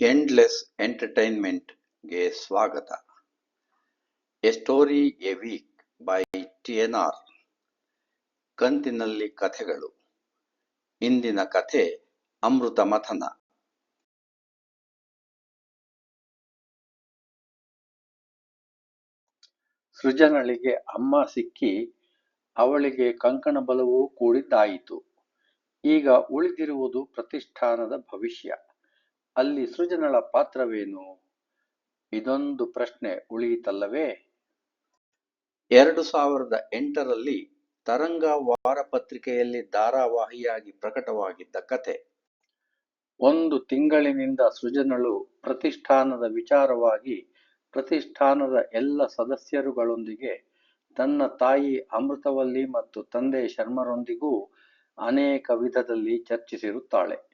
Endless ಎಂಟರ್ಟೈನ್ಮೆಂಟ್‌ಗೆ ಸ್ವಾಗತ. A story a week by R ಕಂತಿನಲ್ಲಿ ಕಥೆಗಳು. ಇಂದಿನ ಕಥೆ ಅಮೃತ ಮಥನ. ಸೃಜನಳಿಗೆ ಅಮ್ಮ ಸಿಕ್ಕಿ ಅವಳಿಗೆ ಕಂಕಣ ಬಲವೂ ಕೂಡಿದ್ದಾಯಿತು. ಈಗ ಉಳಿದಿರುವುದು ಪ್ರತಿಷ್ಠಾನದ ಭವಿಷ್ಯ. ಅಲ್ಲಿ ಸೃಜನಳ ಪಾತ್ರವೇನು? ಇದೊಂದು ಪ್ರಶ್ನೆ ಉಳಿಯಿತಲ್ಲವೇ? ಎರಡು ಸಾವಿರದ ಎಂಟರಲ್ಲಿ ತರಂಗ ವಾರಪತ್ರಿಕೆಯಲ್ಲಿ ಧಾರಾವಾಹಿಯಾಗಿ ಪ್ರಕಟವಾಗಿದ್ದ ಕಥೆ. ಒಂದು ತಿಂಗಳಿನಿಂದ ಸೃಜನಳು ಪ್ರತಿಷ್ಠಾನದ ವಿಚಾರವಾಗಿ ಪ್ರತಿಷ್ಠಾನದ ಎಲ್ಲ ಸದಸ್ಯರುಗಳೊಂದಿಗೆ ತನ್ನ ತಾಯಿ ಅಮೃತವಲ್ಲಿ ಮತ್ತು ತಂದೆ ಶರ್ಮರೊಂದಿಗೂ ಅನೇಕ ವಿಧದಲ್ಲಿ ಚರ್ಚಿಸಿರುತ್ತಾಳೆ.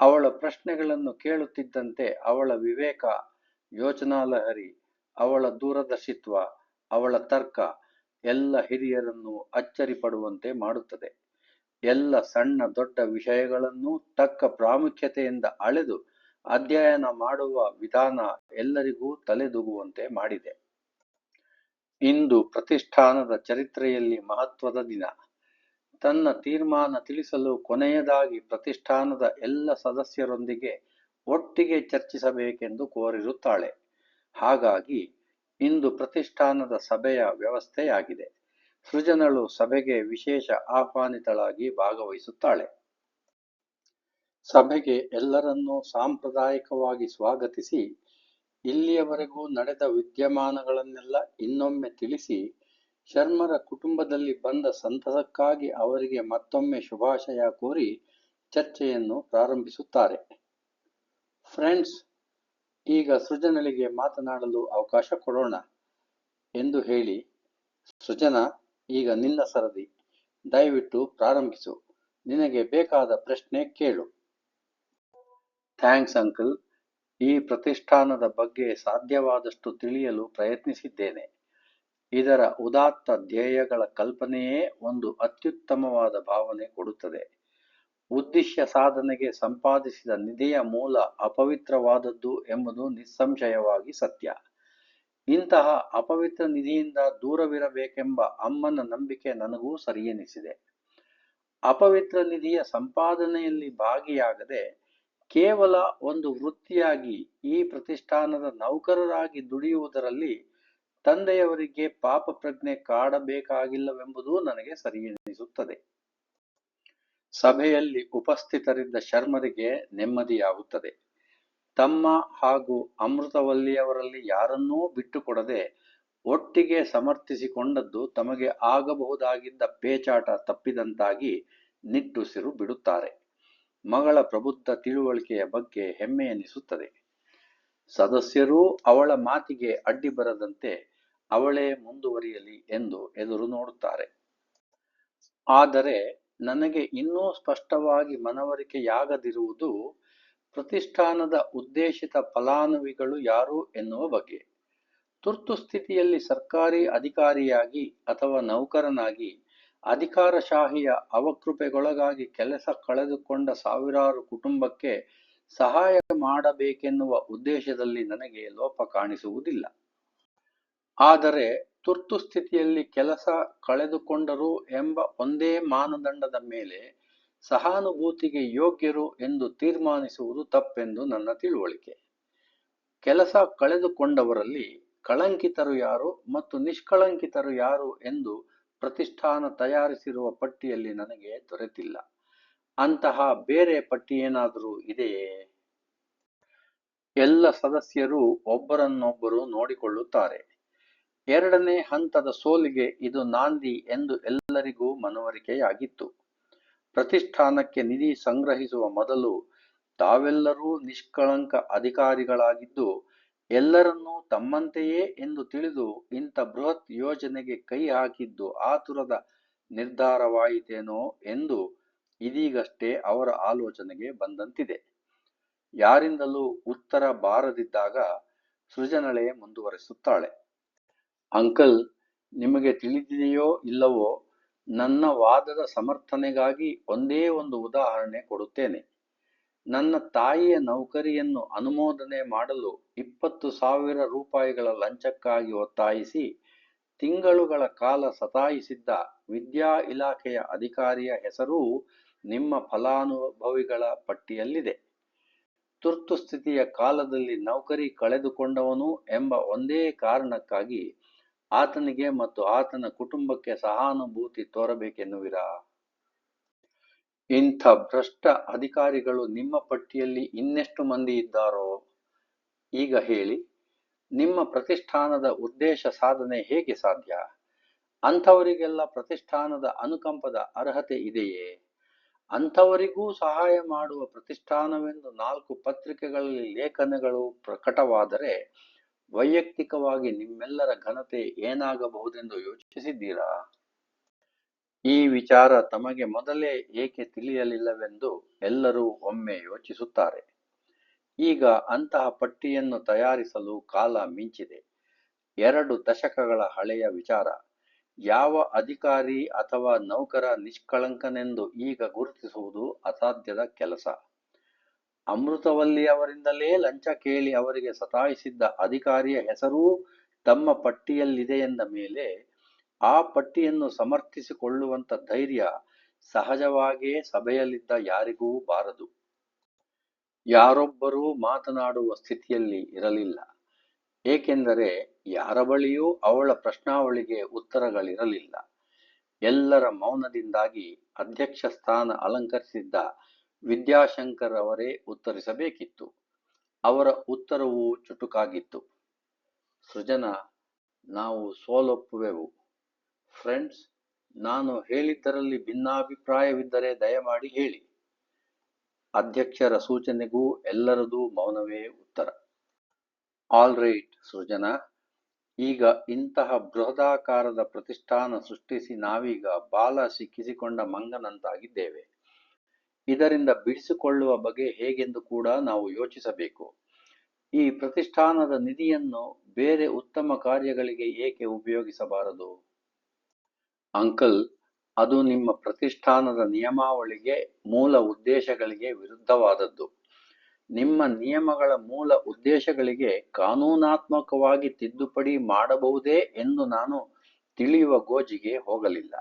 ಅವಳ ಪ್ರಶ್ನೆಗಳನ್ನು ಕೇಳುತ್ತಿದ್ದಂತೆ ಅವಳ ವಿವೇಕ, ಯೋಚನಾಲಹರಿ, ಅವಳ ದೂರದರ್ಶಿತ್ವ, ಅವಳ ತರ್ಕ ಎಲ್ಲ ಹಿರಿಯರನ್ನು ಅಚ್ಚರಿಪಡುವಂತೆ ಮಾಡುತ್ತದೆ. ಎಲ್ಲ ಸಣ್ಣ ದೊಡ್ಡ ವಿಷಯಗಳನ್ನೂ ತಕ್ಕ ಪ್ರಾಮುಖ್ಯತೆಯಿಂದ ಅಳೆದು ಅಧ್ಯಯನ ಮಾಡುವ ವಿಧಾನ ಎಲ್ಲರಿಗೂ ತಲೆದೂಗುವಂತೆ ಮಾಡಿದೆ. ಇಂದು ಪ್ರತಿಷ್ಠಾನದ ಚರಿತ್ರೆಯಲ್ಲಿ ಮಹತ್ವದ ದಿನ. ತನ್ನ ತೀರ್ಮಾನ ತಿಳಿಸಲು ಕೊನೆಯದಾಗಿ ಪ್ರತಿಷ್ಠಾನದ ಎಲ್ಲ ಸದಸ್ಯರೊಂದಿಗೆ ಒಟ್ಟಿಗೆ ಚರ್ಚಿಸಬೇಕೆಂದು ಕೋರಿರುತ್ತಾಳೆ. ಹಾಗಾಗಿ ಇಂದು ಪ್ರತಿಷ್ಠಾನದ ಸಭೆಯ ವ್ಯವಸ್ಥೆಯಾಗಿದೆ. ಸೃಜನಳು ಸಭೆಗೆ ವಿಶೇಷ ಆಹ್ವಾನಿತಳಾಗಿ ಭಾಗವಹಿಸುತ್ತಾಳೆ. ಸಭೆಗೆ ಎಲ್ಲರನ್ನೂ ಸಾಂಪ್ರದಾಯಿಕವಾಗಿ ಸ್ವಾಗತಿಸಿ, ಇಲ್ಲಿಯವರೆಗೂ ನಡೆದ ವಿದ್ಯಮಾನಗಳನ್ನೆಲ್ಲ ಇನ್ನೊಮ್ಮೆ ತಿಳಿಸಿ, ಶರ್ಮರ ಕುಟುಂಬದಲ್ಲಿ ಬಂದ ಸಂತಸಕ್ಕಾಗಿ ಅವರಿಗೆ ಮತ್ತೊಮ್ಮೆ ಶುಭಾಶಯ ಕೋರಿ ಚರ್ಚೆಯನ್ನು ಪ್ರಾರಂಭಿಸುತ್ತಾರೆ. ಫ್ರೆಂಡ್ಸ್, ಈಗ ಸೃಜನಳಿಗೆ ಮಾತನಾಡಲು ಅವಕಾಶ ಕೊಡೋಣ ಎಂದು ಹೇಳಿ, ಸೃಜನ ಈಗ ನಿನ್ನ ಸರದಿ. ದಯವಿಟ್ಟು ಪ್ರಾರಂಭಿಸು. ನಿನಗೆ ಬೇಕಾದ ಪ್ರಶ್ನೆ ಕೇಳು. Thanks uncle. ಈ ಪ್ರತಿಷ್ಠಾನದ ಬಗ್ಗೆ ಸಾಧ್ಯವಾದಷ್ಟು ತಿಳಿಯಲು ಪ್ರಯತ್ನಿಸಿದ್ದೇನೆ. ಇದರ ಉದಾತ್ತ ಧ್ಯೇಯಗಳ ಕಲ್ಪನೆಯೇ ಒಂದು ಅತ್ಯುತ್ತಮವಾದ ಭಾವನೆ ಕೊಡುತ್ತದೆ. ಉದ್ದಿಶ್ಯ ಸಾಧನೆಗೆ ಸಂಪಾದಿಸಿದ ನಿಧಿಯ ಮೂಲ ಅಪವಿತ್ರವಾದದ್ದು ಎಂಬುದು ನಿಸ್ಸಂಶಯವಾಗಿ ಸತ್ಯ. ಇಂತಹ ಅಪವಿತ್ರ ನಿಧಿಯಿಂದ ದೂರವಿರಬೇಕೆಂಬ ಅಮ್ಮನ ನಂಬಿಕೆ ನನಗೂ ಸರಿಯೆನಿಸಿದೆ. ಅಪವಿತ್ರ ನಿಧಿಯ ಸಂಪಾದನೆಯಲ್ಲಿ ಭಾಗಿಯಾಗದೆ ಕೇವಲ ಒಂದು ವೃತ್ತಿಯಾಗಿ ಈ ಪ್ರತಿಷ್ಠಾನದ ನೌಕರರಾಗಿ ದುಡಿಯುವುದರಲ್ಲಿ ತಂದೆಯವರಿಗೆ ಪಾಪ ಪ್ರಜ್ಞೆ ಕಾಡಬೇಕಾಗಿಲ್ಲವೆಂಬುದು ನನಗೆ ಸರಿಯೆನಿಸುತ್ತದೆ. ಸಭೆಯಲ್ಲಿ ಉಪಸ್ಥಿತರಿದ್ದ ಶರ್ಮರಿಗೆ ನೆಮ್ಮದಿಯಾಗುತ್ತದೆ. ತಮ್ಮ ಹಾಗೂ ಅಮೃತವಲ್ಲಿಯವರಲ್ಲಿ ಯಾರನ್ನೂ ಬಿಟ್ಟುಕೊಡದೆ ಒಟ್ಟಿಗೆ ಸಮರ್ಥಿಸಿಕೊಂಡದ್ದು ತಮಗೆ ಆಗಬಹುದಾಗಿದ್ದ ಪೇಚಾಟ ತಪ್ಪಿದಂತಾಗಿ ನಿಟ್ಟುಸಿರು ಬಿಡುತ್ತಾರೆ. ಮಗಳ ಪ್ರಬುದ್ಧ ತಿಳುವಳಿಕೆಯ ಬಗ್ಗೆ ಹೆಮ್ಮೆ ಎನಿಸುತ್ತದೆ ಸದಸ್ಯರೂ ಅವಳ ಮಾತಿಗೆ ಅಡ್ಡಿಬರದಂತೆ ಅವಳೇ ಮುಂದುವರಿಯಲಿ ಎಂದು ಎದುರು ನೋಡುತ್ತಾರೆ. ಆದರೆ ನನಗೆ ಇನ್ನೂ ಸ್ಪಷ್ಟವಾಗಿ ಮನವರಿಕೆಯಾಗದಿರುವುದು ಪ್ರತಿಷ್ಠಾನದ ಉದ್ದೇಶಿತ ಫಲಾನುವಿಗಳು ಯಾರು ಎನ್ನುವ ಬಗ್ಗೆ. ತುರ್ತುಸ್ಥಿತಿಯಲ್ಲಿ ಸರ್ಕಾರಿ ಅಧಿಕಾರಿಯಾಗಿ ಅಥವಾ ನೌಕರನಾಗಿ ಅಧಿಕಾರಶಾಹಿಯ ಅವಕೃಪೆಗೊಳಗಾಗಿ ಕೆಲಸ ಕಳೆದುಕೊಂಡ ಸಾವಿರಾರು ಕುಟುಂಬಕ್ಕೆ ಸಹಾಯ ಮಾಡಬೇಕೆನ್ನುವ ಉದ್ದೇಶದಲ್ಲಿ ನನಗೆ ಲೋಪ ಕಾಣಿಸುವುದಿಲ್ಲ. ಆದರೆ ತುರ್ತುಸ್ಥಿತಿಯಲ್ಲಿ ಕೆಲಸ ಕಳೆದುಕೊಂಡರು ಎಂಬ ಒಂದೇ ಮಾನದಂಡದ ಮೇಲೆ ಸಹಾನುಭೂತಿಗೆ ಯೋಗ್ಯರು ಎಂದು ತೀರ್ಮಾನಿಸುವುದು ತಪ್ಪೆಂದು ನನ್ನ ತಿಳುವಳಿಕೆ. ಕೆಲಸ ಕಳೆದುಕೊಂಡವರಲ್ಲಿ ಕಳಂಕಿತರು ಯಾರು ಮತ್ತು ನಿಷ್ಕಳಂಕಿತರು ಯಾರು ಎಂದು ಪ್ರತಿಷ್ಠಾನ ತಯಾರಿಸಿರುವ ಪಟ್ಟಿಯಲ್ಲಿ ನನಗೆ ದೊರೆತಿಲ್ಲ. ಅಂತಹ ಬೇರೆ ಪಟ್ಟಿಯೇನಾದರೂ ಇದೆಯೇ? ಎಲ್ಲ ಸದಸ್ಯರು ಒಬ್ಬರನ್ನೊಬ್ಬರು ನೋಡಿಕೊಳ್ಳುತ್ತಾರೆ. ಎರಡನೇ ಹಂತದ ಸೋಲಿಗೆ ಇದು ನಾಂದಿ ಎಂದು ಎಲ್ಲರಿಗೂ ಮನವರಿಕೆಯಾಗಿತ್ತು. ಪ್ರತಿಷ್ಠಾನಕ್ಕೆ ನಿಧಿ ಸಂಗ್ರಹಿಸುವ ಮೊದಲು ತಾವೆಲ್ಲರೂ ನಿಷ್ಕಳಂಕ ಅಧಿಕಾರಿಗಳಾಗಿದ್ದು, ಎಲ್ಲರನ್ನೂ ತಮ್ಮಂತೆಯೇ ಎಂದು ತಿಳಿದು ಇಂಥ ಬೃಹತ್ ಯೋಜನೆಗೆ ಕೈ ಹಾಕಿದ್ದು ಆತುರದ ನಿರ್ಧಾರವಾಯಿತೇನೋ ಎಂದು ಇದೀಗಷ್ಟೇ ಅವರ ಆಲೋಚನೆಗೆ ಬಂದಂತಿದೆ. ಯಾರಿಂದಲೂ ಉತ್ತರ ಬಾರದಿದ್ದಾಗ ಸೃಜನಳೆ ಮುಂದುವರಿಸುತ್ತಾಳೆ. ಅಂಕಲ್, ನಿಮಗೆ ತಿಳಿದಿದೆಯೋ ಇಲ್ಲವೋ ನನ್ನ ವಾದದ ಸಮರ್ಥನೆಗಾಗಿ ಒಂದೇ ಒಂದು ಉದಾಹರಣೆ ಕೊಡುತ್ತೇನೆ. ನನ್ನ ತಾಯಿಯ ನೌಕರಿಯನ್ನು ಅನುಮೋದನೆ ಮಾಡಲು ಇಪ್ಪತ್ತು ಸಾವಿರ ರೂಪಾಯಿಗಳ ಲಂಚಕ್ಕಾಗಿ ಒತ್ತಾಯಿಸಿ ತಿಂಗಳುಗಳ ಕಾಲ ಸತಾಯಿಸಿದ್ದ ವಿದ್ಯಾ ಇಲಾಖೆಯ ಅಧಿಕಾರಿಯ ಹೆಸರು ನಿಮ್ಮ ಫಲಾನುಭವಿಗಳ ಪಟ್ಟಿಯಲ್ಲಿದೆ ತುರ್ತು ಸ್ಥಿತಿಯ ಕಾಲದಲ್ಲಿ ನೌಕರಿ ಕಳೆದುಕೊಂಡವನು ಎಂಬ ಒಂದೇ ಕಾರಣಕ್ಕಾಗಿ ಆತನಿಗೆ ಮತ್ತು ಆತನ ಕುಟುಂಬಕ್ಕೆ ಸಹಾನುಭೂತಿ ತೋರಬೇಕೆನ್ನುವಿರಾ? ಇಂಥ ಭ್ರಷ್ಟ ಅಧಿಕಾರಿಗಳು ನಿಮ್ಮ ಪಟ್ಟಿಯಲ್ಲಿ ಇನ್ನೆಷ್ಟು ಮಂದಿ ಇದ್ದಾರೋ? ಈಗ ಹೇಳಿ, ನಿಮ್ಮ ಪ್ರತಿಷ್ಠಾನದ ಉದ್ದೇಶ ಸಾಧನೆ ಹೇಗೆ ಸಾಧ್ಯ? ಅಂಥವರಿಗೆಲ್ಲ ಪ್ರತಿಷ್ಠಾನದ ಅನುಕಂಪದ ಅರ್ಹತೆ ಇದೆಯೇ? ಅಂಥವರಿಗೂ ಸಹಾಯ ಮಾಡುವ ಪ್ರತಿಷ್ಠಾನವೆಂದು ನಾಲ್ಕು ಪತ್ರಿಕೆಗಳಲ್ಲಿ ಲೇಖನಗಳು ಪ್ರಕಟವಾದರೆ ವೈಯಕ್ತಿಕವಾಗಿ ನಿಮ್ಮೆಲ್ಲರ ಘನತೆ ಏನಾಗಬಹುದೆಂದು ಯೋಚಿಸಿದ್ದೀರಾ? ಈ ವಿಚಾರ ತಮಗೆ ಮೊದಲೇ ಏಕೆ ತಿಳಿಯಲಿಲ್ಲವೆಂದು ಎಲ್ಲರೂ ಒಮ್ಮೆ ಯೋಚಿಸುತ್ತಾರೆ. ಈಗ ಅಂತಹ ಪಟ್ಟಿಯನ್ನು ತಯಾರಿಸಲು ಕಾಲ ಮಿಂಚಿದೆ. ಎರಡು ದಶಕಗಳ ಹಳೆಯ ವಿಚಾರ. ಯಾವ ಅಧಿಕಾರಿ ಅಥವಾ ನೌಕರ ನಿಷ್ಕಳಂಕನೆಂದು ಈಗ ಗುರುತಿಸುವುದು ಅಸಾಧ್ಯದ ಕೆಲಸ. ಅಮೃತವಲ್ಲಿ ಅವರಿಂದಲೇ ಲಂಚ ಕೇಳಿ ಅವರಿಗೆ ಸತಾಯಿಸಿದ್ದ ಅಧಿಕಾರಿಯ ಹೆಸರೂ ತಮ್ಮ ಪಟ್ಟಿಯಲ್ಲಿದೆಯೆಂದ ಮೇಲೆ ಆ ಪಟ್ಟಿಯನ್ನು ಸಮರ್ಥಿಸಿಕೊಳ್ಳುವಂತ ಧೈರ್ಯ ಸಹಜವಾಗಿಯೇ ಸಭೆಯಲ್ಲಿದ್ದ ಯಾರಿಗೂ ಬಾರದು. ಯಾರೊಬ್ಬರೂ ಮಾತನಾಡುವ ಸ್ಥಿತಿಯಲ್ಲಿ ಇರಲಿಲ್ಲ. ಏಕೆಂದರೆ ಯಾರ ಬಳಿಯೂ ಅವಳ ಪ್ರಶ್ನಾವಳಿಗೆ ಉತ್ತರಗಳಿರಲಿಲ್ಲ. ಎಲ್ಲರ ಮೌನದಿಂದಾಗಿ ಅಧ್ಯಕ್ಷ ಸ್ಥಾನ ಅಲಂಕರಿಸಿದ್ದ ವಿದ್ಯಾಶಂಕರ್ ಅವರೇ ಉತ್ತರಿಸಬೇಕಿತ್ತು. ಅವರ ಉತ್ತರವು ಚುಟುಕಾಗಿತ್ತು. ಸೃಜನ, ನಾವು ಸೋಲೊಪ್ಪುವೆವು. ಫ್ರೆಂಡ್ಸ್, ನಾನು ಹೇಳಿದ್ದರಲ್ಲಿ ಭಿನ್ನಾಭಿಪ್ರಾಯವಿದ್ದರೆ ದಯಮಾಡಿ ಹೇಳಿ. ಅಧ್ಯಕ್ಷರ ಸೂಚನೆಗೂ ಎಲ್ಲರದೂ ಮೌನವೇ ಉತ್ತರ. All right, Srujana. ಈಗ ಇಂತಹ ಬೃಹದಾಕಾರದ ಪ್ರತಿಷ್ಠಾನ ಸೃಷ್ಟಿಸಿ ನಾವೀಗ ಬಾಲ ಸಿಕ್ಕಿಸಿಕೊಂಡ ಮಂಗನಂತಾಗಿದ್ದೇವೆ. ಇದರಿಂದ ಬಿಡಿಸಿಕೊಳ್ಳುವ ಬಗೆ ಹೇಗೆಂದು ಕೂಡ ನಾವು ಯೋಚಿಸಬೇಕು. ಈ ಪ್ರತಿಷ್ಠಾನದ ನಿಧಿಯನ್ನು ಬೇರೆ ಉತ್ತಮ ಕಾರ್ಯಗಳಿಗೆ ಏಕೆ ಉಪಯೋಗಿಸಬಾರದು? ಅಂಕಲ್, ಅದು ನಿಮ್ಮ ಪ್ರತಿಷ್ಠಾನದ ನಿಯಮಾವಳಿಗೆ ಮೂಲ ಉದ್ದೇಶಗಳಿಗೆ ವಿರುದ್ಧವಾದದ್ದು. ನಿಮ್ಮ ನಿಯಮಗಳ ಮೂಲ ಉದ್ದೇಶಗಳಿಗೆ ಕಾನೂನಾತ್ಮಕವಾಗಿ ತಿದ್ದುಪಡಿ ಮಾಡಬಹುದೇ ಎಂದು ನಾನು ತಿಳಿಯುವ ಗೋಜಿಗೆ ಹೋಗಲಿಲ್ಲ.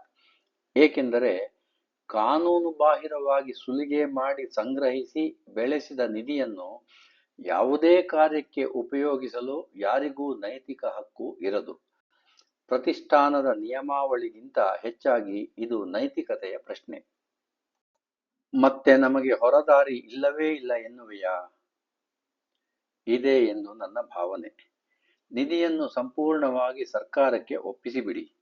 ಏಕೆಂದರೆ ಕಾನೂನು ಬಾಹಿರವಾಗಿ ಸುಲಿಗೆ ಮಾಡಿ ಸಂಗ್ರಹಿಸಿ ಬೆಳೆಸಿದ ನಿಧಿಯನ್ನು ಯಾವುದೇ ಕಾರ್ಯಕ್ಕೆ ಉಪಯೋಗಿಸಲು ಯಾರಿಗೂ ನೈತಿಕ ಹಕ್ಕು ಇರದು. ಪ್ರತಿಷ್ಠಾನದ ನಿಯಮಾವಳಿಗಿಂತ ಹೆಚ್ಚಾಗಿ ಇದು ನೈತಿಕತೆಯ ಪ್ರಶ್ನೆ. ಮತ್ತೆ ನಮಗೆ ಹೊರದಾರಿ ಇಲ್ಲವೇ ಇಲ್ಲ ಎನ್ನುವೆಯಾ? ಇದೆ ಎಂದು ನನ್ನ ಭಾವನೆ. ನಿಧಿಯನ್ನು ಸಂಪೂರ್ಣವಾಗಿ ಸರ್ಕಾರಕ್ಕೆ ಒಪ್ಪಿಸಿಬಿಡಿ.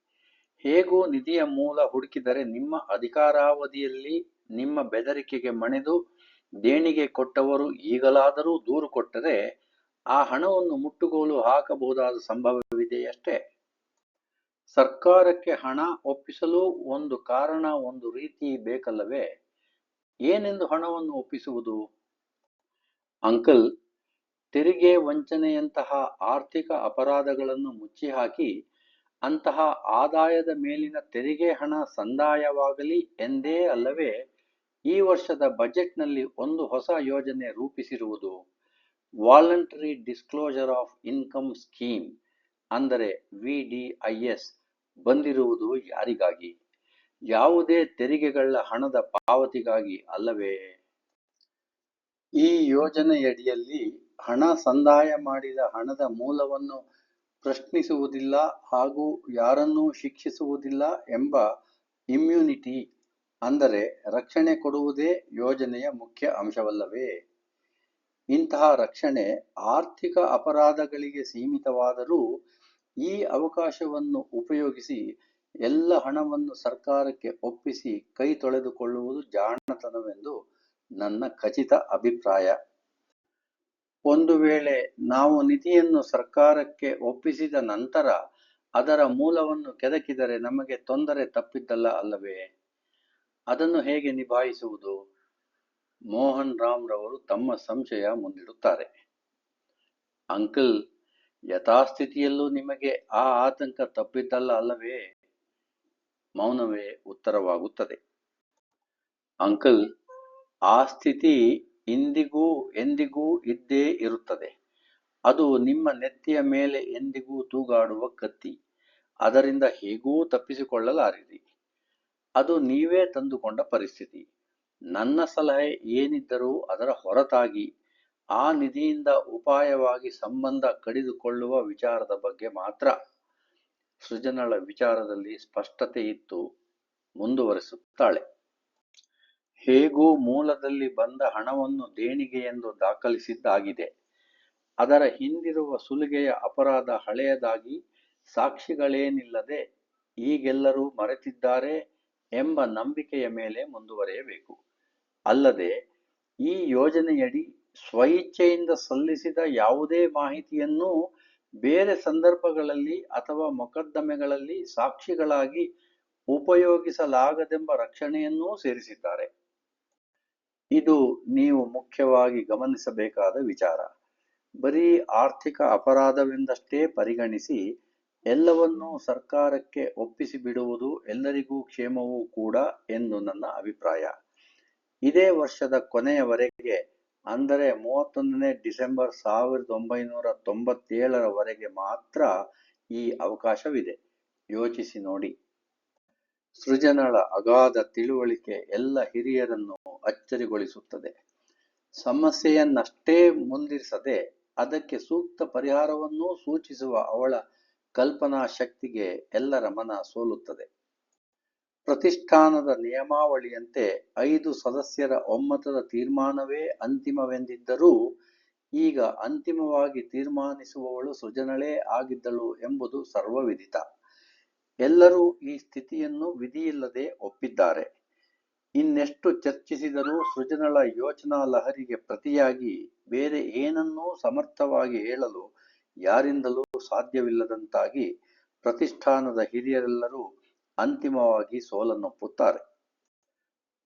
ಹೇಗೂ ನಿಧಿಯ ಮೂಲ ಹುಡುಕಿದರೆ ನಿಮ್ಮ ಅಧಿಕಾರಾವಧಿಯಲ್ಲಿ ನಿಮ್ಮ ಬೆದರಿಕೆಗೆ ಮಣಿದು ದೇಣಿಗೆ ಕೊಟ್ಟವರು ಈಗಲಾದರೂ ದೂರು ಕೊಟ್ಟರೆ ಆ ಹಣವನ್ನು ಮುಟ್ಟುಗೋಲು ಹಾಕಬಹುದಾದ ಸಂಭವವಿದೆಯಷ್ಟೇ? ಸರ್ಕಾರಕ್ಕೆ ಹಣ ಒಪ್ಪಿಸಲು ಒಂದು ಕಾರಣ, ಒಂದು ರೀತಿ ಬೇಕಲ್ಲವೇ? ಏನೆಂದು ಹಣವನ್ನು ಒಪ್ಪಿಸುವುದು? ಅಂಕಲ್, ತೆರಿಗೆ ವಂಚನೆಯಂತಹ ಆರ್ಥಿಕ ಅಪರಾಧಗಳನ್ನು ಮುಚ್ಚಿಹಾಕಿ ಅಂತಹ ಆದಾಯದ ಮೇಲಿನ ತೆರಿಗೆ ಹಣ ಸಂದಾಯವಾಗಲಿ ಎಂದೇ ಅಲ್ಲವೇ, ಈ ವರ್ಷದ ಬಜೆಟ್ನಲ್ಲಿ ಒಂದು ಹೊಸ ಯೋಜನೆ ರೂಪಿಸಿರುವುದು voluntary disclosure of income scheme ಅಂದರೆ ವಿ ಡಿ ಐ ಎಸ್ ಬಂದಿರುವುದು ಯಾರಿಗಾಗಿ? ಯಾವುದೇ ತೆರಿಗೆಗಳ ಹಣದ ಪಾವತಿಗಾಗಿ ಅಲ್ಲವೇ? ಈ ಯೋಜನೆಯಡಿಯಲ್ಲಿ ಹಣ ಸಂದಾಯ ಮಾಡಿದ ಹಣದ ಮೂಲವನ್ನು ಪ್ರಶ್ನಿಸುವುದಿಲ್ಲ ಹಾಗೂ ಯಾರನ್ನೂ ಶಿಕ್ಷಿಸುವುದಿಲ್ಲ ಎಂಬ ಇಮ್ಯುನಿಟಿ ಅಂದರೆ ರಕ್ಷಣೆ ಕೊಡುವುದೇ ಯೋಜನೆಯ ಮುಖ್ಯ ಅಂಶವಲ್ಲವೇ? ಇಂತಹ ರಕ್ಷಣೆ ಆರ್ಥಿಕ ಅಪರಾಧಗಳಿಗೆ ಸೀಮಿತವಾದರೂ ಈ ಅವಕಾಶವನ್ನು ಉಪಯೋಗಿಸಿ ಎಲ್ಲ ಹಣವನ್ನು ಸರ್ಕಾರಕ್ಕೆ ಒಪ್ಪಿಸಿ ಕೈ ತೊಳೆದುಕೊಳ್ಳುವುದು ಜಾಣತನವೆಂದು ನನ್ನ ಖಚಿತ ಅಭಿಪ್ರಾಯ. ಒಂದು ವೇಳೆ ನಾವು ನಿಧಿಯನ್ನು ಸರ್ಕಾರಕ್ಕೆ ಒಪ್ಪಿಸಿದ ನಂತರ ಅದರ ಮೂಲವನ್ನು ಕೆದಕಿದರೆ ನಮಗೆ ತೊಂದರೆ ತಪ್ಪಿದ್ದಲ್ಲ ಅಲ್ಲವೇ? ಅದನ್ನು ಹೇಗೆ ನಿಭಾಯಿಸುವುದು? ಮೋಹನ್ ರಾಮ್ ರವರು ತಮ್ಮ ಸಂಶಯ ಮುಂದಿಡುತ್ತಾರೆ. ಅಂಕಲ್, ಯಥಾಸ್ಥಿತಿಯಲ್ಲೂ ನಿಮಗೆ ಆ ಆತಂಕ ತಪ್ಪಿದ್ದಲ್ಲ ಅಲ್ಲವೇ? ಮೌನವೇ ಉತ್ತರವಾಗುತ್ತದೆ. ಅಂಕಲ್, ಆ ಸ್ಥಿತಿ ಇಂದಿಗೂ ಎಂದಿಗೂ ಇದ್ದೇ ಇರುತ್ತದೆ. ಅದು ನಿಮ್ಮ ನೆತ್ತಿಯ ಮೇಲೆ ಎಂದಿಗೂ ತೂಗಾಡುವ ಕತ್ತಿ. ಅದರಿಂದ ಹೇಗೂ ತಪ್ಪಿಸಿಕೊಳ್ಳಲಾರಿರಿ. ಅದು ನೀವೇ ತಂದುಕೊಂಡ ಪರಿಸ್ಥಿತಿ. ನನ್ನ ಸಲಹೆ ಏನಿದ್ದರೂ ಅದರ ಹೊರತಾಗಿ ಆ ನಿಧಿಯಿಂದ ಉಪಾಯವಾಗಿ ಸಂಬಂಧ ಕಡಿದುಕೊಳ್ಳುವ ವಿಚಾರದ ಬಗ್ಗೆ ಮಾತ್ರ ಸೃಜನಳ ವಿಚಾರದಲ್ಲಿ ಸ್ಪಷ್ಟತೆ ಇತ್ತು, ಮುಂದುವರೆಸುತ್ತಾಳೆ. ಹೇಗೂ ಮೂಲದಲ್ಲಿ ಬಂದ ಹಣವನ್ನು ದೇಣಿಗೆ ಎಂದು ದಾಖಲಿಸಿದ್ದಾಗಿದೆ. ಅದರ ಹಿಂದಿರುವ ಸುಲಿಗೆಯ ಅಪರಾಧ ಹಳೆಯದಾಗಿ ಸಾಕ್ಷಿಗಳೇನಿಲ್ಲದೆ ಈಗೆಲ್ಲರೂ ಮರೆತಿದ್ದಾರೆ ಎಂಬ ನಂಬಿಕೆಯ ಮೇಲೆ ಮುಂದುವರೆಯಬೇಕು. ಅಲ್ಲದೆ, ಈ ಯೋಜನೆಯಡಿ ಸ್ವಇಚ್ಛೆಯಿಂದ ಸಲ್ಲಿಸಿದ ಯಾವುದೇ ಮಾಹಿತಿಯನ್ನು ಬೇರೆ ಸಂದರ್ಭಗಳಲ್ಲಿ ಅಥವಾ ಮೊಕದ್ದಮೆಗಳಲ್ಲಿ ಸಾಕ್ಷಿಗಳಾಗಿ ಉಪಯೋಗಿಸಲಾಗದೆಂಬ ರಕ್ಷಣೆಯನ್ನೂ ಸೇರಿಸಿದ್ದಾರೆ. ಇದು ನೀವು ಮುಖ್ಯವಾಗಿ ಗಮನಿಸಬೇಕಾದ ವಿಚಾರ. ಬರೀ ಆರ್ಥಿಕ ಅಪರಾಧವೆಂದಷ್ಟೇ ಪರಿಗಣಿಸಿ ಎಲ್ಲವನ್ನೂ ಸರ್ಕಾರಕ್ಕೆ ಒಪ್ಪಿಸಿ ಬಿಡುವುದು ಎಲ್ಲರಿಗೂ ಕ್ಷೇಮವೂ ಕೂಡ ಎಂದು ನನ್ನ ಅಭಿಪ್ರಾಯ. ಇದೇ ವರ್ಷದ ಕೊನೆಯವರೆಗೆ, ಅಂದರೆ ಮೂವತ್ತೊಂದನೇ ಡಿಸೆಂಬರ್ ಸಾವಿರದ ಒಂಬೈನೂರ ತೊಂಬತ್ತೇಳರವರೆಗೆ ಮಾತ್ರ ಈ ಅವಕಾಶವಿದೆ. ಯೋಚಿಸಿ ನೋಡಿ. ಸೃಜನಳ ಅಗಾಧ ತಿಳುವಳಿಕೆ ಎಲ್ಲ ಹಿರಿಯರನ್ನು ಅಚ್ಚರಿಗೊಳಿಸುತ್ತದೆ. ಸಮಸ್ಯೆಯನ್ನಷ್ಟೇ ಮುಂದಿರಿಸದೆ ಅದಕ್ಕೆ ಸೂಕ್ತ ಪರಿಹಾರವನ್ನೂ ಸೂಚಿಸುವ ಅವಳ ಕಲ್ಪನಾ ಶಕ್ತಿಗೆ ಎಲ್ಲರ ಮನ ಸೋಲುತ್ತದೆ. ಪ್ರತಿಷ್ಠಾನದ ನಿಯಮಾವಳಿಯಂತೆ ಐದು ಸದಸ್ಯರ ಒಮ್ಮತದ ತೀರ್ಮಾನವೇ ಅಂತಿಮವೆಂದಿದ್ದರೂ ಈಗ ಅಂತಿಮವಾಗಿ ತೀರ್ಮಾನಿಸುವವಳು ಸೃಜನಳೇ ಆಗಿದ್ದಳು ಎಂಬುದು ಸರ್ವವಿದಿತ. ಎಲ್ಲರೂ ಈ ಸ್ಥಿತಿಯನ್ನು ವಿಧಿಯಿಲ್ಲದೆ ಒಪ್ಪಿದ್ದಾರೆ. ಇನ್ನೆಷ್ಟು ಚರ್ಚಿಸಿದರೂ ಸೃಜನಳ ಯೋಚನಾ ಲಹರಿಗೆ ಪ್ರತಿಯಾಗಿ ಬೇರೆ ಏನನ್ನೂ ಸಮರ್ಥವಾಗಿ ಹೇಳಲು ಯಾರಿಂದಲೂ ಸಾಧ್ಯವಿಲ್ಲದಂತಾಗಿ ಪ್ರತಿಷ್ಠಾನದ ಹಿರಿಯರೆಲ್ಲರೂ ಅಂತಿಮವಾಗಿ ಸೋಲನ್ನೊಪ್ಪುತ್ತಾರೆ.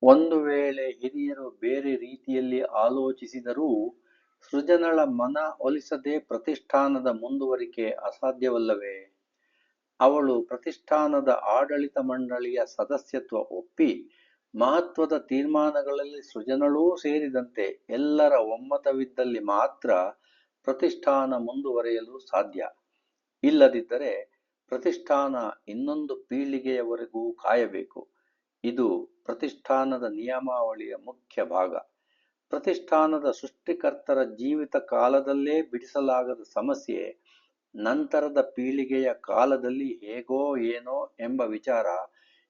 ಒಂದು ವೇಳೆ ಹಿರಿಯರು ಬೇರೆ ರೀತಿಯಲ್ಲಿ ಆಲೋಚಿಸಿದರೂ ಸೃಜನಳ ಮನ ಒಲಿಸದೆ ಪ್ರತಿಷ್ಠಾನದ ಮುಂದುವರಿಕೆ ಅಸಾಧ್ಯವಲ್ಲವೇ? ಅವಳು ಪ್ರತಿಷ್ಠಾನದ ಆಡಳಿತ ಮಂಡಳಿಯ ಸದಸ್ಯತ್ವ ಒಪ್ಪಿ ಮಹತ್ವದ ತೀರ್ಮಾನಗಳಲ್ಲಿ ಸೃಜನಳೂ ಸೇರಿದಂತೆ ಎಲ್ಲರ ಒಮ್ಮತವಿದ್ದಲ್ಲಿ ಮಾತ್ರ ಪ್ರತಿಷ್ಠಾನ ಮುಂದುವರೆಯಲು ಸಾಧ್ಯ. ಇಲ್ಲದಿದ್ದರೆ ಪ್ರತಿಷ್ಠಾನ ಇನ್ನೊಂದು ಪೀಳಿಗೆಯವರೆಗೂ ಕಾಯಬೇಕು. ಇದು ಪ್ರತಿಷ್ಠಾನದ ನಿಯಮಾವಳಿಯ ಮುಖ್ಯ ಭಾಗ. ಪ್ರತಿಷ್ಠಾನದ ಸೃಷ್ಟಿಕರ್ತರ ಜೀವಿತ ಕಾಲದಲ್ಲೇ ಬಿಡಿಸಲಾಗದ ಸಮಸ್ಯೆ ನಂತರದ ಪೀಳಿಗೆಯ ಕಾಲದಲ್ಲಿ ಹೇಗೋ ಏನೋ ಎಂಬ ವಿಚಾರ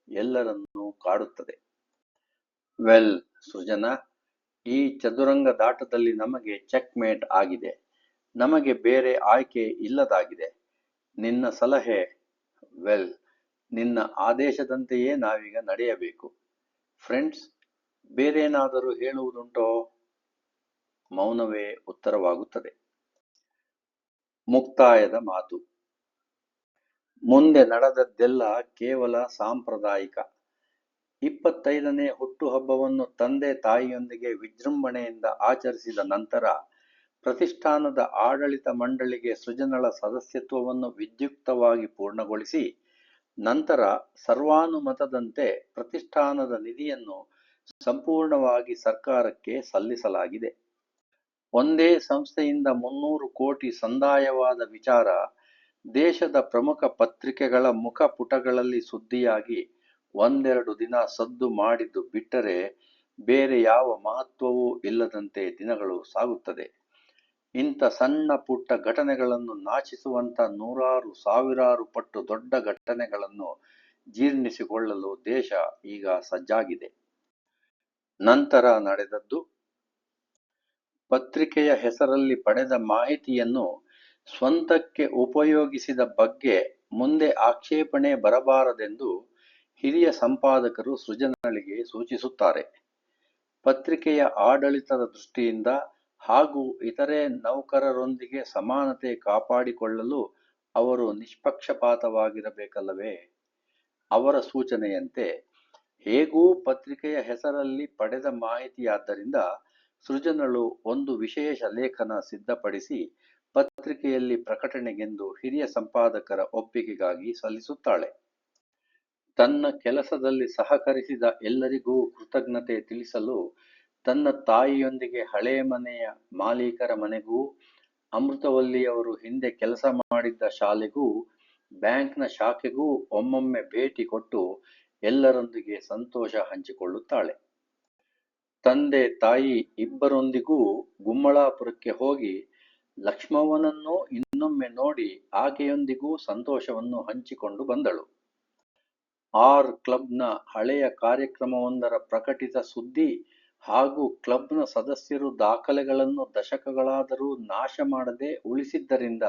ಎಲ್ಲರನ್ನೂ ಕಾಡುತ್ತದೆ. ವೆಲ್, ಸುಜನ, ಈ ಚದುರಂಗ ದಾಟದಲ್ಲಿ ನಮಗೆ ಚೆಕ್ ಮೇಟ್ ಆಗಿದೆ. ನಮಗೆ ಬೇರೆ ಆಯ್ಕೆ ಇಲ್ಲದಾಗಿದೆ. ನಿನ್ನ ಸಲಹೆ, ವೆಲ್, ನಿನ್ನ ಆದೇಶದಂತೆಯೇ ನಾವೀಗ ನಡೆಯಬೇಕು. ಫ್ರೆಂಡ್ಸ್, ಬೇರೇನಾದರೂ ಹೇಳುವುದುಂಟೋ? ಮೌನವೇ ಉತ್ತರವಾಗುತ್ತದೆ. ಮುಕ್ತಾಯದ ಮಾತು. ಮುಂದೆ ನಡೆದದ್ದೆಲ್ಲ ಕೇವಲ ಸಾಂಪ್ರದಾಯಿಕ. ಇಪ್ಪತ್ತೈದನೇ ಹುಟ್ಟುಹಬ್ಬವನ್ನು ತಂದೆ ತಾಯಿಯೊಂದಿಗೆ ವಿಜೃಂಭಣೆಯಿಂದ ಆಚರಿಸಿದ ನಂತರ ಪ್ರತಿಷ್ಠಾನದ ಆಡಳಿತ ಮಂಡಳಿಗೆ ಸೃಜನಳ ಸದಸ್ಯತ್ವವನ್ನು ವಿದ್ಯುಕ್ತವಾಗಿ ಪೂರ್ಣಗೊಳಿಸಿ, ನಂತರ ಸರ್ವಾನುಮತದಂತೆ ಪ್ರತಿಷ್ಠಾನದ ನಿಧಿಯನ್ನು ಸಂಪೂರ್ಣವಾಗಿ ಸರ್ಕಾರಕ್ಕೆ ಸಲ್ಲಿಸಲಾಗಿದೆ. ಒಂದೇ ಸಂಸ್ಥೆಯಿಂದ ಮುನ್ನೂರು ಕೋಟಿ ಸಂದಾಯವಾದ ವಿಚಾರ ದೇಶದ ಪ್ರಮುಖ ಪತ್ರಿಕೆಗಳ ಮುಖಪುಟಗಳಲ್ಲಿ ಸುದ್ದಿಯಾಗಿ ಒಂದೆರಡು ದಿನ ಸದ್ದು ಮಾಡಿದ್ದು ಬಿಟ್ಟರೆ ಬೇರೆ ಯಾವ ಮಹತ್ವವೂ ಇಲ್ಲದಂತೆ ದಿನಗಳು ಸಾಗುತ್ತದೆ. ಇಂಥ ಸಣ್ಣ ಪುಟ್ಟ ಘಟನೆಗಳನ್ನು ನಾಚಿಸುವಂತ ನೂರಾರು ಸಾವಿರಾರು ಪಟ್ಟು ದೊಡ್ಡ ಘಟನೆಗಳನ್ನು ಜೀರ್ಣಿಸಿಕೊಳ್ಳಲು ದೇಶ ಈಗ ಸಜ್ಜಾಗಿದೆ. ನಂತರ ನಡೆದದ್ದು ಪತ್ರಿಕೆಯ ಹೆಸರಲ್ಲಿ ಪಡೆದ ಮಾಹಿತಿಯನ್ನು ಸ್ವಂತಕ್ಕೆ ಉಪಯೋಗಿಸಿದ ಬಗ್ಗೆ ಮುಂದೆ ಆಕ್ಷೇಪಣೆ ಬರಬಾರದೆಂದು ಹಿರಿಯ ಸಂಪಾದಕರು ಸೃಜನಳಿಗೆ ಸೂಚಿಸುತ್ತಾರೆ. ಪತ್ರಿಕೆಯ ಆಡಳಿತದ ದೃಷ್ಟಿಯಿಂದ ಹಾಗೂ ಇತರೆ ನೌಕರರೊಂದಿಗೆ ಸಮಾನತೆ ಕಾಪಾಡಿಕೊಳ್ಳಲು ಅವರು ನಿಷ್ಪಕ್ಷಪಾತವಾಗಿರಬೇಕಲ್ಲವೇ? ಅವರ ಸೂಚನೆಯಂತೆ, ಹೇಗೂ ಪತ್ರಿಕೆಯ ಹೆಸರಲ್ಲಿ ಪಡೆದ ಮಾಹಿತಿಯಾದ್ದರಿಂದ ಸೃಜನಳು ಒಂದು ವಿಶೇಷ ಲೇಖನ ಸಿದ್ಧಪಡಿಸಿ ಪತ್ರಿಕೆಯಲ್ಲಿ ಪ್ರಕಟಣೆಗೆಂದು ಹಿರಿಯ ಸಂಪಾದಕರ ಒಪ್ಪಿಗೆಗಾಗಿ ಸಲ್ಲಿಸುತ್ತಾಳೆ. ತನ್ನ ಕೆಲಸದಲ್ಲಿ ಸಹಕರಿಸಿದ ಎಲ್ಲರಿಗೂ ಕೃತಜ್ಞತೆ ತಿಳಿಸಲು ತನ್ನ ತಾಯಿಯೊಂದಿಗೆ ಹಳೆ ಮನೆಯ ಮಾಲೀಕರ ಮನೆಗೂ, ಅಮೃತವಲ್ಲಿಯವರು ಹಿಂದೆ ಕೆಲಸ ಮಾಡಿದ್ದ ಶಾಲೆಗೂ, ಬ್ಯಾಂಕ್ನ ಶಾಖೆಗೂ ಒಮ್ಮೊಮ್ಮೆ ಭೇಟಿ ಕೊಟ್ಟು ಎಲ್ಲರೊಂದಿಗೆ ಸಂತೋಷ ಹಂಚಿಕೊಳ್ಳುತ್ತಾಳೆ. ತಂದೆ ತಾಯಿ ಇಬ್ಬರೊಂದಿಗೂ ಗುಮ್ಮಳಾಪುರಕ್ಕೆ ಹೋಗಿ ಲಕ್ಷ್ಮವ್ವನನ್ನು ಇನ್ನೊಮ್ಮೆ ನೋಡಿ ಆಕೆಯೊಂದಿಗೂ ಸಂತೋಷವನ್ನು ಹಂಚಿಕೊಂಡು ಬಂದಳು. ಆರ್ ಕ್ಲಬ್ನ ಹಳೆಯ ಕಾರ್ಯಕ್ರಮವೊಂದರ ಪ್ರಕಟಿತ ಸುದ್ದಿ ಹಾಗೂ ಕ್ಲಬ್ನ ಸದಸ್ಯರು ದಾಖಲೆಗಳನ್ನು ದಶಕಗಳಾದರೂ ನಾಶ ಮಾಡದೆ ಉಳಿಸಿದ್ದರಿಂದ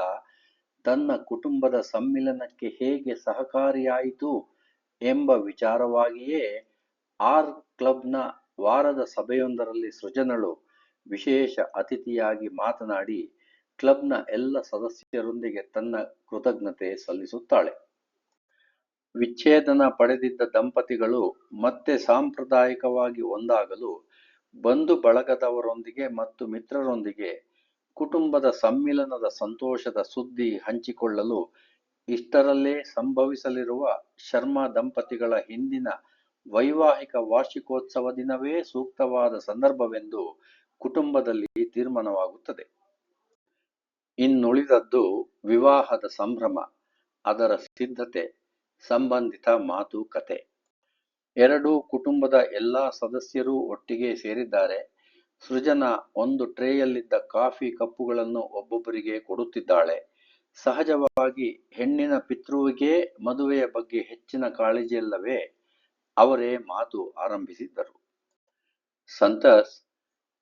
ತನ್ನ ಕುಟುಂಬದ ಸಮ್ಮಿಲನಕ್ಕೆ ಹೇಗೆ ಸಹಕಾರಿಯಾಯಿತು ಎಂಬ ವಿಚಾರವಾಗಿಯೇ ಆರ್ ಕ್ಲಬ್ನ ವಾರದ ಸಭೆಯೊಂದರಲ್ಲಿ ಸೃಜನಳು ವಿಶೇಷ ಅತಿಥಿಯಾಗಿ ಮಾತನಾಡಿ, ಕ್ಲಬ್ನ ಎಲ್ಲ ಸದಸ್ಯರೊಂದಿಗೆ ತನ್ನ ಕೃತಜ್ಞತೆ ಸಲ್ಲಿಸುತ್ತಾಳೆ. ವಿಚ್ಛೇದನ ಪಡೆದಿದ್ದ ದಂಪತಿಗಳು ಮತ್ತೆ ಸಾಂಪ್ರದಾಯಿಕವಾಗಿ ಒಂದಾಗಲು ಬಂಧು ಬಳಗದವರೊಂದಿಗೆ ಮತ್ತು ಮಿತ್ರರೊಂದಿಗೆ ಕುಟುಂಬದ ಸಮ್ಮಿಲನದ ಸಂತೋಷದ ಸುದ್ದಿ ಹಂಚಿಕೊಳ್ಳಲು ಇಷ್ಟರಲ್ಲೇ ಸಂಭವಿಸಲಿರುವ ಶರ್ಮಾ ದಂಪತಿಗಳ ಹಿಂದಿನ ವೈವಾಹಿಕ ವಾರ್ಷಿಕೋತ್ಸವ ದಿನವೇ ಸೂಕ್ತವಾದ ಸಂದರ್ಭವೆಂದು ಕುಟುಂಬದಲ್ಲಿ ತೀರ್ಮಾನವಾಗುತ್ತದೆ. ಇನ್ನುಳಿದದ್ದು ವಿವಾಹದ ಸಂಭ್ರಮ, ಅದರ ಸಿದ್ಧತೆ, ಸಂಬಂಧಿತ ಮಾತುಕತೆ. ಎರಡೂ ಕುಟುಂಬದ ಎಲ್ಲಾ ಸದಸ್ಯರೂ ಒಟ್ಟಿಗೆ ಸೇರಿದ್ದಾರೆ. ಸೃಜನ ಒಂದು ಟ್ರೇಯಲ್ಲಿದ್ದ ಕಾಫಿ ಕಪ್ಪುಗಳನ್ನು ಒಬ್ಬೊಬ್ಬರಿಗೆ ಕೊಡುತ್ತಿದ್ದಾಳೆ. ಸಹಜವಾಗಿ ಹೆಣ್ಣಿನ ಪಿತೃವಿಗೆ ಮದುವೆಯ ಬಗ್ಗೆ ಹೆಚ್ಚಿನ ಕಾಳಜಿಯಲ್ಲವೇ? ಅವರೇ ಮಾತು ಆರಂಭಿಸಿದ್ದರು. ಸಂತಸ್,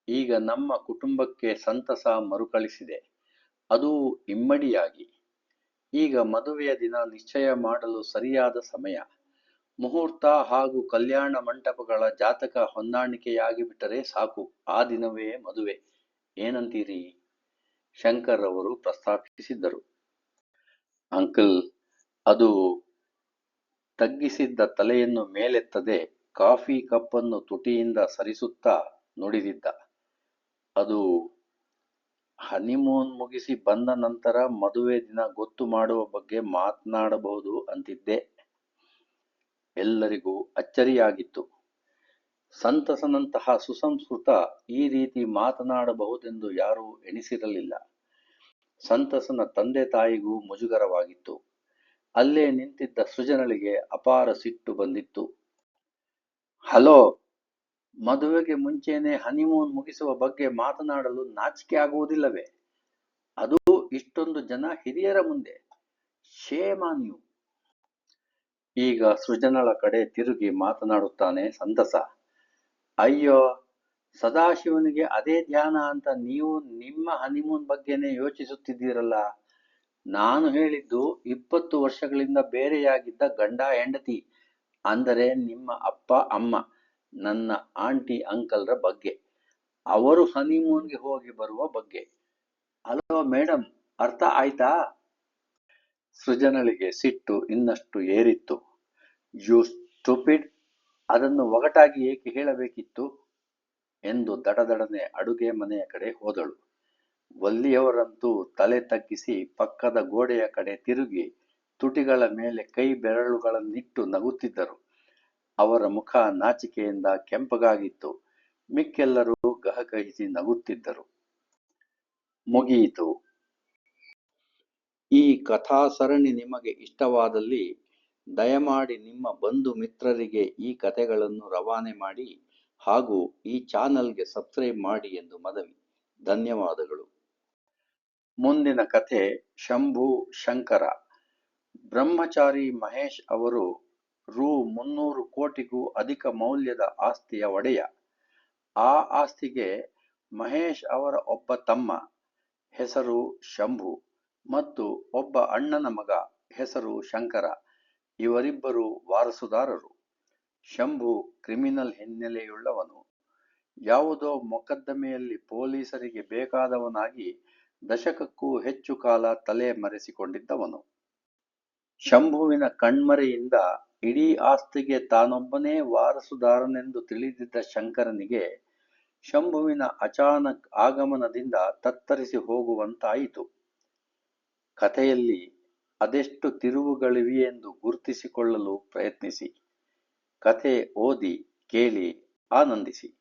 ಈಗ ನಮ್ಮ ಕುಟುಂಬಕ್ಕೆ ಸಂತಸ ಮರುಕಳಿಸಿದೆ. ಅದು ಇಮ್ಮಡಿಯಾಗಿ. ಈಗ ಮದುವೆಯ ದಿನ ನಿಶ್ಚಯ ಮಾಡಲು ಸರಿಯಾದ ಸಮಯ. ಮುಹೂರ್ತ ಹಾಗೂ ಕಲ್ಯಾಣ ಮಂಟಪಗಳ ಜಾತಕ ಹೊಂದಾಣಿಕೆಯಾಗಿ ಬಿಟ್ಟರೆ ಸಾಕು. ಆ ದಿನವೇ ಮದುವೆ. ಏನಂತೀರಿ? ಶಂಕರ್ ಅವರು ಪ್ರಸ್ತಾಪಿಸಿದ್ದರು. ಅಂಕಲ್, ಅದು ತಗ್ಗಿಸಿದ್ದ ತಲೆಯನ್ನು ಮೇಲೆತ್ತದೆ ಕಾಫಿ ಕಪ್ಪನ್ನು ತುಟಿಯಿಂದ ಸರಿಸುತ್ತಾ ನುಡಿದಿದ್ದ. ಅದು ಹನಿಮೂನ್ ಮುಗಿಸಿ ಬಂದ ನಂತರ ಮದುವೆ ದಿನ ಗೊತ್ತು ಮಾಡುವ ಬಗ್ಗೆ ಮಾತನಾಡಬಹುದು ಅಂತಿದ್ದೆ. ಎಲ್ಲರಿಗೂ ಅಚ್ಚರಿಯಾಗಿತ್ತು. ಸಂತಸನಂತಹ ಸುಸಂಸ್ಕೃತ ಈ ರೀತಿ ಮಾತನಾಡಬಹುದೆಂದು ಯಾರೂ ಎಣಿಸಿರಲಿಲ್ಲ. ಸಂತಸನ ತಂದೆ ತಾಯಿಗೂ ಮುಜುಗರವಾಗಿತ್ತು. ಅಲ್ಲೇ ನಿಂತಿದ್ದ ಸೃಜನಳಿಗೆ ಅಪಾರ ಸಿಟ್ಟು ಬಂದಿತ್ತು. ಹಲೋ, ಮದುವೆಗೆ ಮುಂಚೆನೆ ಹನಿಮೂನ್ ಮುಗಿಸುವ ಬಗ್ಗೆ ಮಾತನಾಡಲು ನಾಚಿಕೆ ಆಗುವುದಿಲ್ಲವೇ? ಅದು ಇಷ್ಟೊಂದು ಜನ ಹಿರಿಯರ ಮುಂದೆ. ಶೇಮಾನ್ಯು ಈಗ ಸೃಜನಳ ಕಡೆ ತಿರುಗಿ ಮಾತನಾಡುತ್ತಾನೆ ಸಂತಸ. ಅಯ್ಯೋ, ಸದಾಶಿವನಿಗೆ ಅದೇ ಧ್ಯಾನ ಅಂತ ನೀವು ನಿಮ್ಮ ಹನಿಮೂನ್ ಬಗ್ಗೆನೇ ಯೋಚಿಸುತ್ತಿದ್ದೀರಲ್ಲ. ನಾನು ಹೇಳಿದ್ದು ಇಪ್ಪತ್ತು ವರ್ಷಗಳಿಂದ ಬೇರೆಯಾಗಿದ್ದ ಗಂಡ ಹೆಂಡತಿ, ಅಂದರೆ ನಿಮ್ಮ ಅಪ್ಪ, ಅಮ್ಮ, ನನ್ನ ಆಂಟಿ, ಅಂಕಲ್ರ ಬಗ್ಗೆ. ಅವರು ಹನಿಮೂನ್ಗೆ ಹೋಗಿ ಬರುವ ಬಗ್ಗೆ. ಅಲೋ ಮೇಡಮ್ ಅರ್ಥ ಆಯ್ತಾ? ಸೃಜನಳಿಗೆ ಸಿಟ್ಟು ಇನ್ನಷ್ಟು ಏರಿತ್ತು. ಯು ಸ್ಟುಪಿಡ್, ಅದನ್ನು ಒಗಟಾಗಿ ಏಕೆ ಹೇಳಬೇಕಿತ್ತು? ಎಂದು ದಡದಡನೆ ಅಡುಗೆ ಮನೆಯ ಕಡೆ ಹೋದಳು. ವಲ್ಲಿಯವರಂತೂ ತಲೆ ತಗ್ಗಿಸಿ ಪಕ್ಕದ ಗೋಡೆಯ ಕಡೆ ತಿರುಗಿ ತುಟಿಗಳ ಮೇಲೆ ಕೈ ಬೆರಳುಗಳನ್ನಿಟ್ಟು ನಗುತ್ತಿದ್ದರು. ಅವರ ಮುಖ ನಾಚಿಕೆಯಿಂದ ಕೆಂಪಗಾಗಿತ್ತು. ಮಿಕ್ಕೆಲ್ಲರೂ ಗಹಗಹಿಸಿ ನಗುತ್ತಿದ್ದರು. ಮುಗಿಯಿತು ಈ ಕಥಾ ಸರಣಿ ನಿಮಗೆ ಇಷ್ಟವಾದಲ್ಲಿ ದಯಮಾಡಿ ನಿಮ್ಮ ಬಂಧು ಮಿತ್ರರಿಗೆ ಈ ಕಥೆಗಳನ್ನು ರವಾನೆ ಮಾಡಿ ಹಾಗೂ ಈ ಚಾನಲ್ಗೆ ಸಬ್ಸ್ಕ್ರೈಬ್ ಮಾಡಿ ಎಂದು ಮನವಿ. ಧನ್ಯವಾದಗಳು. ಮುಂದಿನ ಕಥೆ ಶಂಭು ಶಂಕರ. ಬ್ರಹ್ಮಚಾರಿ ಮಹೇಶ್ ಅವರು ರು ಮುನ್ನೂರು ಕೋಟಿಗೂ ಅಧಿಕ ಮೌಲ್ಯದ ಆಸ್ತಿಯ ಒಡೆಯ. ಆ ಆಸ್ತಿಗೆ ಮಹೇಶ್ ಅವರ ಒಬ್ಬ ತಮ್ಮ ಹೆಸರು ಶಂಭು ಮತ್ತು ಒಬ್ಬ ಅಣ್ಣನ ಮಗ ಹೆಸರು ಶಂಕರ. ಇವರಿಬ್ಬರು ವಾರಸುದಾರರು. ಶಂಭು ಕ್ರಿಮಿನಲ್ ಹಿನ್ನೆಲೆಯುಳ್ಳವನು. ಯಾವುದೋ ಮೊಕದ್ದಮೆಯಲ್ಲಿ ಪೊಲೀಸರಿಗೆ ಬೇಕಾದವನಾಗಿ ದಶಕಕ್ಕೂ ಹೆಚ್ಚು ಕಾಲ ತಲೆ ಮರೆಸಿಕೊಂಡಿದ್ದವನು. ಶಂಭುವಿನ ಕಣ್ಮರೆಯಿಂದ ಇಡೀ ಆಸ್ತಿಗೆ ತಾನೊಬ್ಬನೇ ವಾರಸುದಾರನೆಂದು ತಿಳಿದಿದ್ದ ಶಂಕರನಿಗೆ ಶಂಭುವಿನ ಅಚಾನಕ್ ಆಗಮನದಿಂದ ತತ್ತರಿಸಿ ಹೋಗುವಂತಾಯಿತು. ಕಥೆಯಲ್ಲಿ ಅದೆಷ್ಟು ತಿರುವುಗಳಿವೆಯೆಂದು ಗುರುತಿಸಿಕೊಳ್ಳಲು ಪ್ರಯತ್ನಿಸಿ. ಕಥೆ ಓದಿ, ಕೇಳಿ, ಆನಂದಿಸಿ.